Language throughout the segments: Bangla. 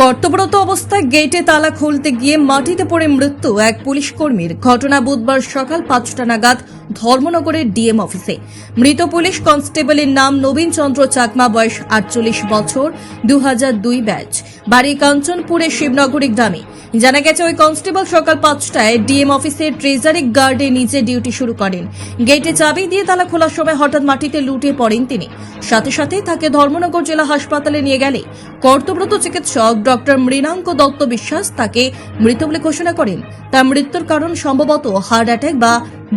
কর্তব্যরত অবস্থায় গেটে তালা খুলতে গিয়ে মাটিতে পড়ে মৃত্যু এক পুলিশ কর্মীর। ঘটনা বুধবার সকাল পাঁচটা নাগাদ ধর্মনগরের ডিএম অফিসে। মৃত পুলিশ কনস্টেবলের নাম নবীন চন্দ্র চাকমা, বয়স আটচল্লিশ বছর দু দুই ব্যাচ। বাড়ি কাঞ্চনপুরের শিবনগরী গ্রামে। জানা গেছে ওই কনস্টেবল সকাল পাঁচটায় ডিএম অফিসের ট্রেজারি গার্ডে নিজে ডিউটি শুরু করেন। গেটে চাবি দিয়ে তালা খোলার সময় হঠাৎ মাটিতে লুটে পড়েন তিনি। সাথে সাথে তাকে ধর্মনগর জেলা হাসপাতালে নিয়ে গেলে। কর্তব্যরত চিকিৎসক ডক্টর মৃণাঙ্ক দত্ত বিশ্বাস তাকে মৃত বলে ঘোষণা করেন। তার মৃত্যুর কারণ সম্ভবত হার্ট অ্যাটাক বা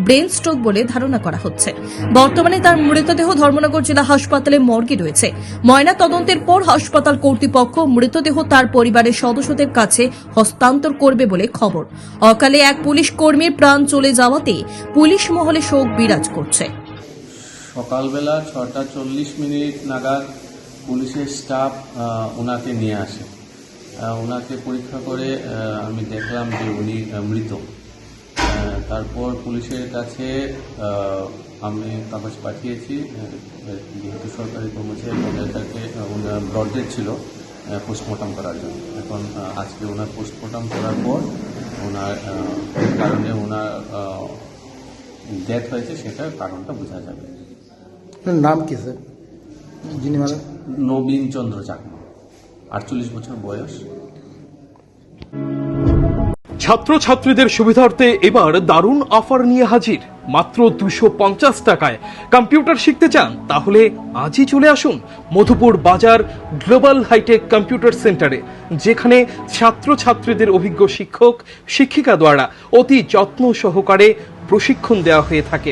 ব্রেন স্ট্রোক বলে ধারণা করা হচ্ছে। বর্তমানে তার মৃতদেহ ধর্মনগর জেলা হাসপাতালে মর্গে রয়েছে। ময়না তদন্তের পর হাসপাতাল কর্তৃপক্ষ মৃতদেহ তার পরিবারের সদস্যদের কাছে হস্তান্তর করবে বলে খবর। অকালে এক পুলিশ কর্মীর প্রাণ চলে যাওয়াতে পুলিশ মহলে শোক বিরাজ করছে। সকালবেলা ছটা চল্লিশ মিনিট নাগাদ পুলিশের স্টাফ ওনাকে নিয়ে আসে। ওনাকে পরীক্ষা করে আমি দেখলাম যে উনি মৃত। তারপর পুলিশের কাছে আমি কাগজ পাঠিয়েছি। যেহেতু সরকারি কর্মচারী ওনার কাছে ওনার ব্রডডেড ছিল পোস্টমর্টম করার জন্য। এখন আজকে ওনার পোস্টমর্টম করার পর ওনার কারণে ওনার ডেথ হয়েছে, সেটার কারণটা বোঝা যাবে। নাম কি, স্যার? যিনি মারা নবীন চন্দ্র চাকমা। আটচল্লিশ বছর বয়স। ছাত্রছাত্রীদের সুবিধার্থে এবার দারুণ অফার নিয়ে হাজির। মাত্র দুশো পঞ্চাশ টাকায়। কম্পিউটার শিখতে চান তাহলে আজই চলে আসুন মধুপুর বাজার গ্লোবাল হাইটেক কম্পিউটার সেন্টারে যেখানে ছাত্রছাত্রীদের অভিজ্ঞ শিক্ষক শিক্ষিকা দ্বারা অতি যত্ন সহকারে প্রশিক্ষণ দেওয়া হয়ে থাকে।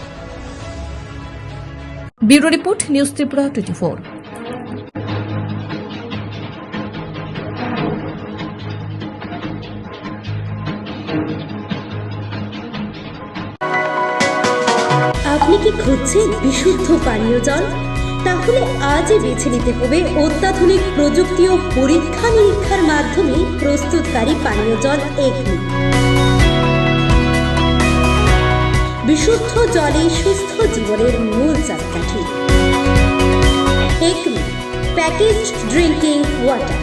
Bureau report, news Tripura twenty four. আপনি কি খুঁজছেন বিশুদ্ধ পানীয় জল? তাহলে আজই বেছে নিতে হবে অত্যাধুনিক প্রযুক্তি ও পরীক্ষা নিরীক্ষার মাধ্যমে প্রস্তুতকারী পানীয় জল এগনি। বিশুদ্ধ জলে সুস্থ জীবনের মূল চাকাঠি। Acme package drinking water